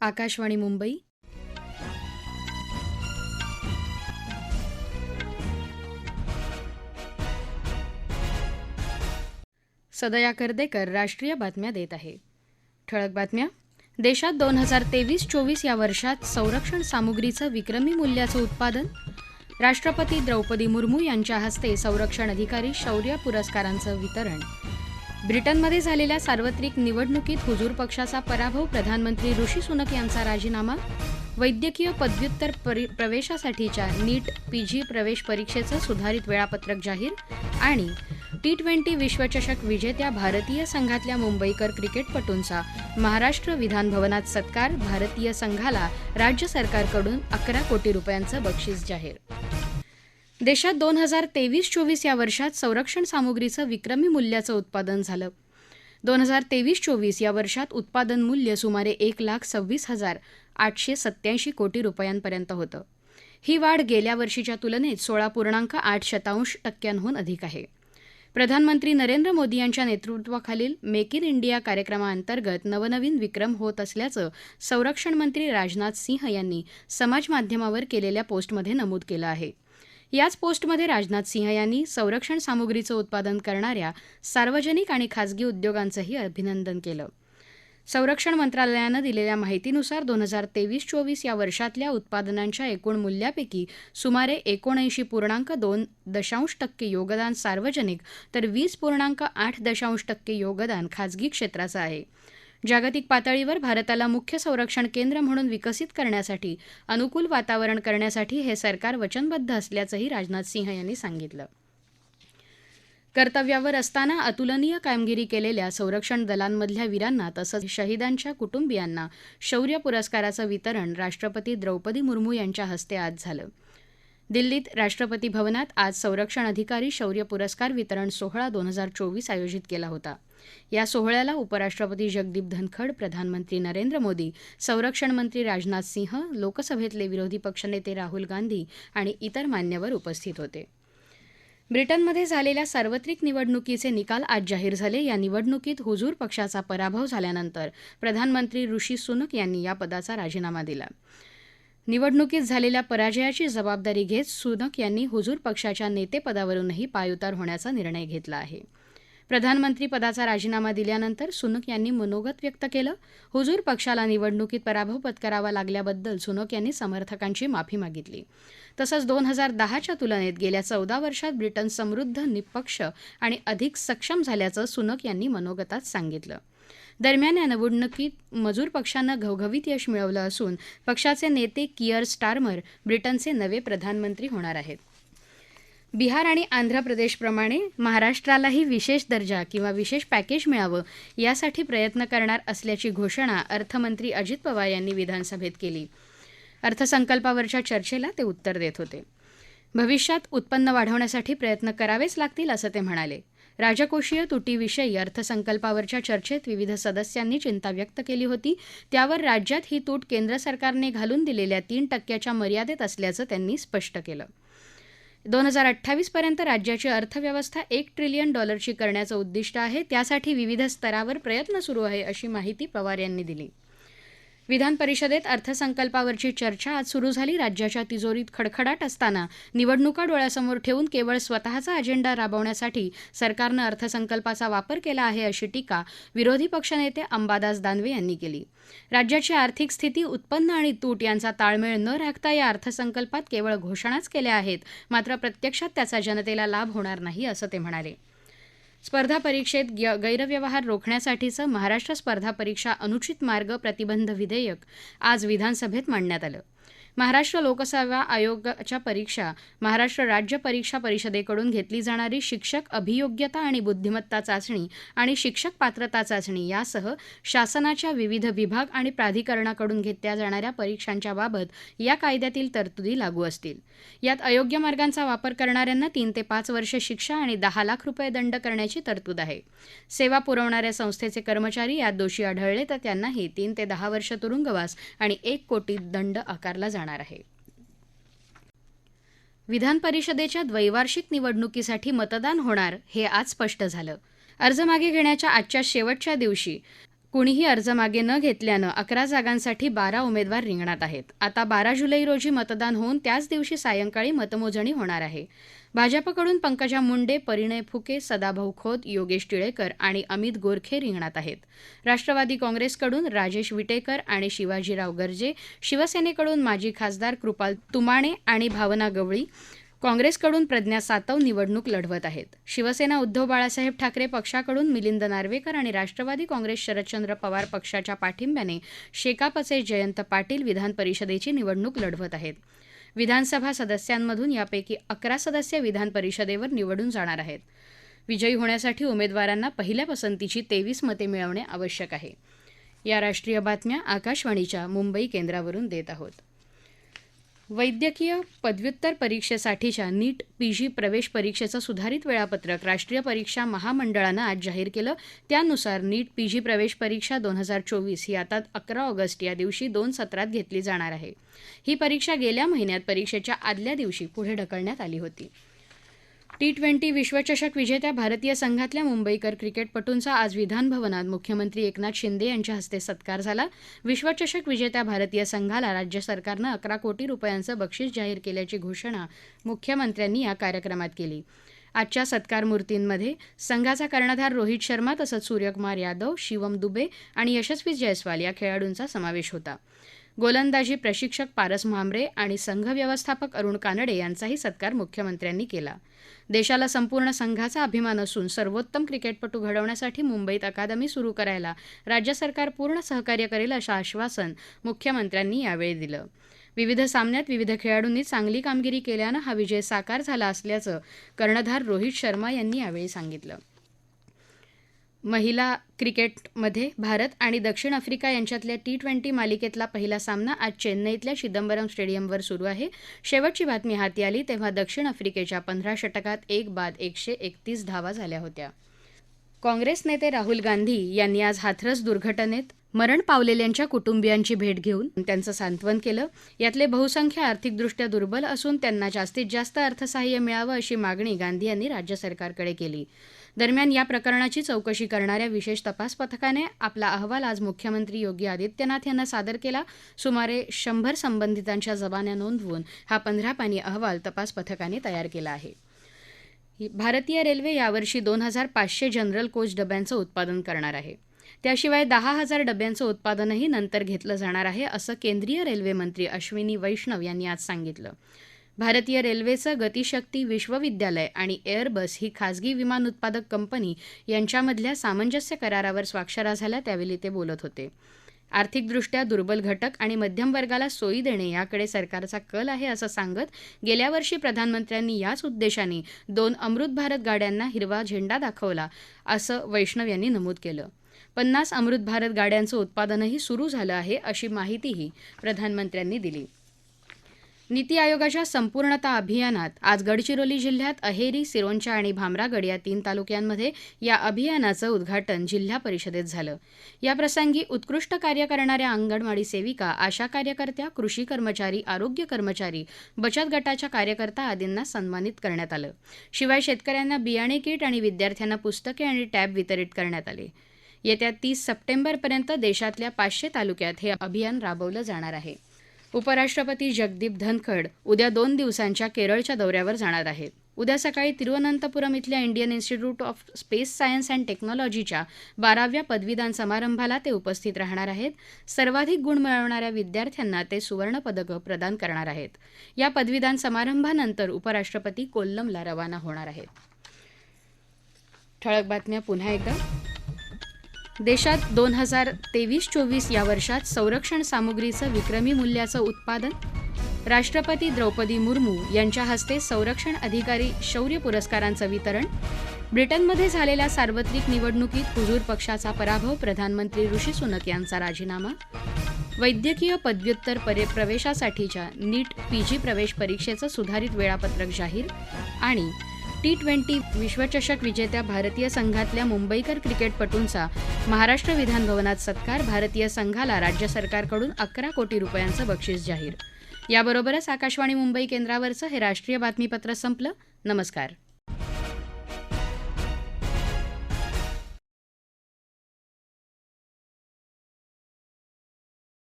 आकाशवाणी मुंबई. सदया कर्देकर राष्ट्रीय बातम्या देत आहे. ठळक बातम्या. देशात दोन हजार तेवीस चोवीस या वर्षात संरक्षण सामुग्रीचं विक्रमी मूल्याचं उत्पादन. राष्ट्रपती द्रौपदी मुर्मू यांच्या हस्ते संरक्षण अधिकारी शौर्य पुरस्कारांचं वितरण. ब्रिटनमध्ये झालेल्या सार्वत्रिक निवडणुकीत हुजूर पक्षाचा पराभव प्रधानमंत्री ऋषी सुनक यांचा राजीनामा वैद्यकीय पदव्युत्तर परि प्रवेशासाठीच्या नीट पीजी प्रवेश परीक्षेचं सुधारित वेळापत्रक जाहीर आणि टी ट्वेंटी विश्वचषक विजेत्या भारतीय संघातल्या मुंबईकर क्रिकेटपटूंचा महाराष्ट्र विधानभवनात सत्कार भारतीय संघाला राज्य सरकारकडून अकरा कोटी रुपयांचं बक्षीस जाहीर देशात दोन हजार तेवीस चोवीस या वर्षात संरक्षण सामुग्रीचं विक्रमी मूल्याचं उत्पादन झालं. दोन हजार तेवीस चोवीस या वर्षात उत्पादन मूल्य सुमारे एक लाख सव्वीस हजार आठशे सत्याऐंशी कोटी रुपयांपर्यंत होतं. ही वाढ गेल्या वर्षीच्या तुलनेत सोळा पूर्णांक आठ शतांश टक्क्यांहून अधिक आहे. प्रधानमंत्री नरेंद्र मोदी यांच्या नेतृत्वाखालील मेक इन इंडिया कार्यक्रमाअंतर्गत नवनवीन विक्रम होत असल्याचं संरक्षण मंत्री राजनाथ सिंह यांनी समाजमाध्यमावर केलेल्या पोस्टमध्ये नमूद केलं आहे. याच पोस्टमध्ये राजनाथ सिंह यांनी संरक्षण सामुग्रीचं उत्पादन करणाऱ्या सार्वजनिक आणि खाजगी उद्योगांचंही अभिनंदन केलं. संरक्षण मंत्रालयानं दिलेल्या माहितीनुसार दोन हजार तेवीस चोवीस या वर्षातल्या उत्पादनांच्या एकूण मूल्यापैकी सुमारे एकोणऐंशी पूर्णांक दोन दशांश टक्के योगदान सार्वजनिक तर वीस पूर्णांक आठ दशांश टक्के योगदान खाजगी क्षेत्राचं आहे. जागतिक पातळीवर भारताला मुख्य संरक्षण केंद्र म्हणून विकसित करण्यासाठी अनुकूल वातावरण करण्यासाठी हे सरकार वचनबद्ध असल्याचंही राजनाथ सिंह यांनी सांगितलं. कर्तव्यावर असताना अतुलनीय कामगिरी केलेल्या संरक्षण दलांमधल्या वीरांना तसंच शहीदांच्या कुटुंबियांना शौर्य पुरस्काराचं वितरण राष्ट्रपती द्रौपदी मुर्मू यांच्या हस्ते आज झालं. दिल्लीत राष्ट्रपती भवनात आज संरक्षण अधिकारी शौर्य पुरस्कार वितरण सोहळा दोन हजार चोवीस आयोजित केला होता. या सोहळ्याला उपराष्ट्रपती जगदीप धनखड प्रधानमंत्री नरेंद्र मोदी संरक्षण मंत्री राजनाथ सिंह लोकसभेतले विरोधी पक्षनेते राहुल गांधी आणि इतर मान्यवर उपस्थित होते. ब्रिटनमध्ये झालेल्या सार्वत्रिक निवडणुकीचे निकाल आज जाहीर झाले. या निवडणुकीत हुजूर पक्षाचा पराभव झाल्यानंतर प्रधानमंत्री ऋषी सुनक यांनी या पदाचा राजीनामा दिला. निवडणुकीत झालेल्या पराजयाची जबाबदारी घेत सुनक यांनी हुजूर पक्षाच्या नेतेपदावरूनही पायउतार होण्याचा निर्णय घेतला आहे. प्रधानमंत्रीपदाचा राजीनामा दिल्यानंतर सुनक यांनी मनोगत व्यक्त केलं. हुजूर पक्षाला निवडणुकीत पराभव पत्करावा लागल्याबद्दल सुनक यांनी समर्थकांची माफी मागितली. तसंच दोन हजार दहाच्या तुलनेत गेल्या चौदा वर्षात ब्रिटन समृद्ध निपक्ष आणि अधिक सक्षम झाल्याचं सुनक यांनी मनोगतात सांगितलं. दरम्यान या निवडणुकीत मजूर पक्षानं घवघवीत यश मिळवलं असून पक्षाचे नेते किअर स्टार्मर ब्रिटनचे नवे प्रधानमंत्री होणार आहेत. बिहार आणि आंध्र प्रदेशप्रमाणे महाराष्ट्रालाही विशेष दर्जा किंवा विशेष पॅकेज मिळावं यासाठी प्रयत्न करणार असल्याची घोषणा अर्थमंत्री अजित पवार यांनी विधानसभेत केली. अर्थसंकल्पावरच्या चर्चेला ते उत्तर देत होते. भविष्यात उत्पन्न वाढवण्यासाठी प्रयत्न करावेच लागतील असं ते म्हणाले. राजकोषीय तुटीविषयी अर्थसंकल्पावरच्या चर्चेत विविध सदस्यांनी चिंता व्यक्त केली होती. त्यावर राज्यात ही तूट केंद्र सरकारने घालून दिलेल्या तीन टक्क्याच्या मर्यादेत असल्याचं त्यांनी स्पष्ट केलं. दोन हजार अठ्ठावीसपर्यंत राज्याची अर्थव्यवस्था एक ट्रिलियन डॉलरची करण्याचं उद्दिष्ट आहे. त्यासाठी विविध स्तरावर प्रयत्न सुरू आहे अशी माहिती पवार यांनी दिली. विधान परिषदेत अर्थसंकल्पावरची चर्चा आज सुरू झाली. राज्याच्या तिजोरीत खडखडाट असताना निवडणुका डोळ्यासमोर ठेवून केवळ स्वतःचा अजेंडा राबवण्यासाठी सरकारनं अर्थसंकल्पाचा वापर केला आहे अशी टीका विरोधी पक्षनेते अंबादास दानवे यांनी केली. राज्याची आर्थिक स्थिती उत्पन्न आणि तूट यांचा ताळमेळ न राखता या अर्थसंकल्पात केवळ घोषणाच केल्या आहेत. मात्र प्रत्यक्षात त्याचा जनतेला लाभ होणार नाही असं ते म्हणाले. स्पर्धा परीक्षेत गैरव्यवहार रोखण्यासाठीचं महाराष्ट्र स्पर्धा परीक्षा अनुचित मार्ग प्रतिबंध विधेयक आज विधानसभेत मांडण्यात आलं. महाराष्ट्र लोकसेवा आयोगाच्या परीक्षा महाराष्ट्र राज्य परीक्षा परिषदेकडून घेतली जाणारी शिक्षक अभियोग्यता आणि बुद्धिमत्ता चाचणी आणि शिक्षक पात्रता चाचणी यासह शासनाच्या विविध विभाग आणि प्राधिकरणाकडून घेतल्या जाणाऱ्या परीक्षांच्या बाबत या कायद्यातील तरतुदी लागू असतील. यात अयोग्य मार्गांचा वापर करणाऱ्यांना तीन ते पाच वर्ष शिक्षा आणि दहा लाख रुपये दंड करण्याची तरतूद आहे. सेवा पुरवणाऱ्या संस्थेचे कर्मचारी यात दोषी आढळले तर त्यांनाही तीन ते दहा वर्ष तुरुंगवास आणि एक कोटी दंड आकारला जाणार जाणार आहे. विधान परिषदेच्या द्वैवार्षिक निवडणुकीसाठी मतदान होणार हे आज स्पष्ट झालं. अर्ज मागे घेण्याच्या आजच्या शेवटच्या दिवशी कुणीही अर्ज मागे न घेतल्यानं अकरा जागांसाठी बारा उमेदवार रिंगणात आहेत. आता बारा जुलै रोजी मतदान होऊन त्याच दिवशी सायंकाळी मतमोजणी होणार आहे. भाजपकडून पंकजा मुंडे परिणय फुके सदाभाऊ खोत योगेश टिळेकर आणि अमित गोरखे रिंगणात आहेत. राष्ट्रवादी काँग्रेसकडून राजेश विटेकर आणि शिवाजीराव गर्जे शिवसेनेकडून माजी खासदार कृपाल तुमाणे आणि भावना गवळी काँग्रेसकडून प्रज्ञा सातव निवडणूक लढवत आहेत. शिवसेना उद्धव बाळासाहेब ठाकरे पक्षाकडून मिलिंद नार्वेकर आणि राष्ट्रवादी काँग्रेस शरदचंद्र पवार पक्षाच्या पाठिंब्याने शेकापचे जयंत पाटील विधान परिषदेची निवडणूक लढवत आहेत. विधानसभा सदस्यांमधून यापैकी अकरा सदस्य विधान परिषदेवर निवडून जाणार आहेत. विजयी होण्यासाठी उमेदवारांना पहिल्या पसंतीची तेवीस मते मिळवणे आवश्यक आहे. या राष्ट्रीय बातम्या आकाशवाणीच्या मुंबई केंद्रावरून देत आहोत. वैद्यकीय पदव्युत्तर परीक्षेसाठीच्या नीट पी जी प्रवेश परीक्षेचं सुधारित वेळापत्रक राष्ट्रीय परीक्षा महामंडळानं आज जाहीर केलं. त्यानुसार नीट पी जी प्रवेश परीक्षा दोन हजार चोवीस ही आता अकरा ऑगस्ट या दिवशी दोन सत्रात घेतली जाणार आहे. ही परीक्षा गेल्या महिन्यात परीक्षेच्या आदल्या दिवशी पुढे ढकलण्यात आली होती. टी ट्वेंटी विश्वचषक विजेत्या भारतीय संघातल्या मुंबईकर क्रिकेटपटूंचा आज विधानभवनात मुख्यमंत्री एकनाथ शिंदे यांच्या हस्ते सत्कार झाला. विश्वचषक विजेत्या भारतीय संघाला राज्य सरकारनं अकरा कोटी रुपयांचं बक्षीस जाहीर केल्याची घोषणा मुख्यमंत्र्यांनी या कार्यक्रमात केली. आजच्या सत्कार मूर्तींमध्ये संघाचा कर्णधार रोहित शर्मा तसंच सूर्यकुमार यादव शिवम दुबे आणि यशस्वी जयस्वाल या खेळाडूंचा समावेश होता. गोलंदाजी प्रशिक्षक पारस म्हांबरे आणि संघ व्यवस्थापक अरुण कानडे यांचाही सत्कार मुख्यमंत्र्यांनी केला. देशाला संपूर्ण संघाचा अभिमान असून सर्वोत्तम क्रिकेटपटू घडवण्यासाठी मुंबईत अकादमी सुरू करायला राज्य सरकार पूर्ण सहकार्य करेल असं आश्वासन मुख्यमंत्र्यांनी यावेळी दिलं. विविध सामन्यात विविध खेळाडूंनी चांगली कामगिरी केल्यानं हा विजय साकार झाला असल्याचं कर्णधार रोहित शर्मा यांनी यावेळी सांगितलं. महिला क्रिकेटमध्ये भारत आणि दक्षिण आफ्रिका यांच्यातल्या टी ट्वेंटी मालिकेतला पहिला सामना आज चेन्नईतल्या चिदंबरम स्टेडियमवर सुरू आहे. शेवटची बातमी हाती आली तेव्हा दक्षिण आफ्रिकेच्या पंधरा षटकात एक बाद एकशे एकतीस धावा झाल्या होत्या. काँग्रेस नेते राहुल गांधी यांनी आज हाथरस दुर्घटनेत मरण पावलेल्यांच्या कुटुंबियांची भेट घेऊन त्यांचं सांत्वन केलं. यातले बहुसंख्य आर्थिकदृष्ट्या दुर्बल असून त्यांना जास्तीत जास्त अर्थसहाय्य मिळावं अशी मागणी गांधी यांनी राज्य सरकारकडे केली. दरम्यान या प्रकरणाची चौकशी करणाऱ्या विशेष तपास पथकाने आपला अहवाल आज मुख्यमंत्री योगी आदित्यनाथ यांना सादर केला. सुमारे शंभर संबंधितांच्या जबान्या नोंदवून हा पंधरा पानी अहवाल तपास पथकाने तयार केला आहे. भारतीय रेल्वे यावर्षी दोन हजार पाचशे जनरल कोच डब्यांचं उत्पादन करणार आहे. त्याशिवाय दहा हजार डब्यांचं उत्पादनही नंतर घेतलं जाणार आहे असं केंद्रीय रेल्वे मंत्री अश्विनी वैष्णव यांनी आज सांगितलं. भारतीय रेल्वेचं गतिशक्ती विश्वविद्यालय आणि एअरबस ही खाजगी विमान उत्पादक कंपनी यांच्यामधल्या सामंजस्य करारावर स्वाक्षरा झाल्या त्यावेळी ते बोलत होते. आर्थिकदृष्ट्या दुर्बल घटक आणि मध्यम वर्गाला सोयी देणे याकडे सरकारचा कल आहे असं सांगत गेल्या वर्षी प्रधानमंत्र्यांनी याच उद्देशाने दोन अमृत भारत गाड्यांना हिरवा झेंडा दाखवला असं वैष्णव यांनी नमूद केलं. पन्नास अमृत भारत गाड्यांचं उत्पादनही सुरू झालं आहे अशी माहितीही प्रधानमंत्र्यांनी दिली. नीती आयोगाच्या संपूर्णता अभियानात आज गडचिरोली जिल्ह्यात अहेरी सिरोंचा आणि भामरागड या तीन तालुक्यांमध्ये या अभियानाचं उद्घाटन जिल्हा परिषदेत झालं. याप्रसंगी उत्कृष्ट कार्य करणाऱ्या अंगणवाडी सेविका आशा कार्यकर्त्या कृषी कर्मचारी आरोग्य कर्मचारी बचत गटाच्या कार्यकर्ता आदींना सन्मानित करण्यात आलं. शिवाय शेतकऱ्यांना बियाणे किट आणि विद्यार्थ्यांना पुस्तके आणि टॅब वितरित करण्यात आले. येत्या तीस सप्टेंबरपर्यंत देशातल्या पाचशे तालुक्यात हे अभियान राबवलं जाणार आहे. उपराष्ट्रपती जगदीप धनखड उद्या दोन दिवसांच्या केरळच्या दौऱ्यावर जाणार आहेत. उद्या सकाळी तिरुवनंतपुरम इथल्या Indian institute of space science and टेक्नॉलॉजीच्या बाराव्या पदवीदान समारंभाला ते उपस्थित राहणार आहेत. सर्वाधिक गुण मिळवणाऱ्या विद्यार्थ्यांना ते सुवर्णपदकं प्रदान करणार आहेत. या पदवीदान समारंभानंतर उपराष्ट्रपती कोल्लमला रवाना होणार आहेत. ठळक बातम्या पुन्हा एकदा. देशात दोन हजार तेवीस चोवीस या वर्षात संरक्षण सामुग्रीचं विक्रमी मूल्याचं उत्पादन? राष्ट्रपती द्रौपदी मुर्मू यांच्या हस्ते संरक्षण अधिकारी शौर्य पुरस्कारांचं वितरण? ब्रिटनमध्ये झालेल्या सार्वत्रिक निवडणुकीत हुजूर पक्षाचा पराभव प्रधानमंत्री ऋषी सुनक यांचा राजीनामा? वैद्यकीय पदव्युत्तर परे प्रवेशासाठीच्या नीट पीजी प्रवेश परीक्षेचं सुधारित वेळापत्रक जाहीर? आणि टी ट्वेंटी विश्वचषक विजेत्या भारतीय संघातल्या मुंबईकर क्रिकेटपटूंचा महाराष्ट्र विधानभवनात सत्कार भारतीय संघाला राज्य सरकारकडून अकरा कोटी रुपयांचं बक्षीस जाहीर. याबरोबरच आकाशवाणी मुंबई केंद्रावरचं हे राष्ट्रीय बातमीपत्र संपलं. नमस्कार.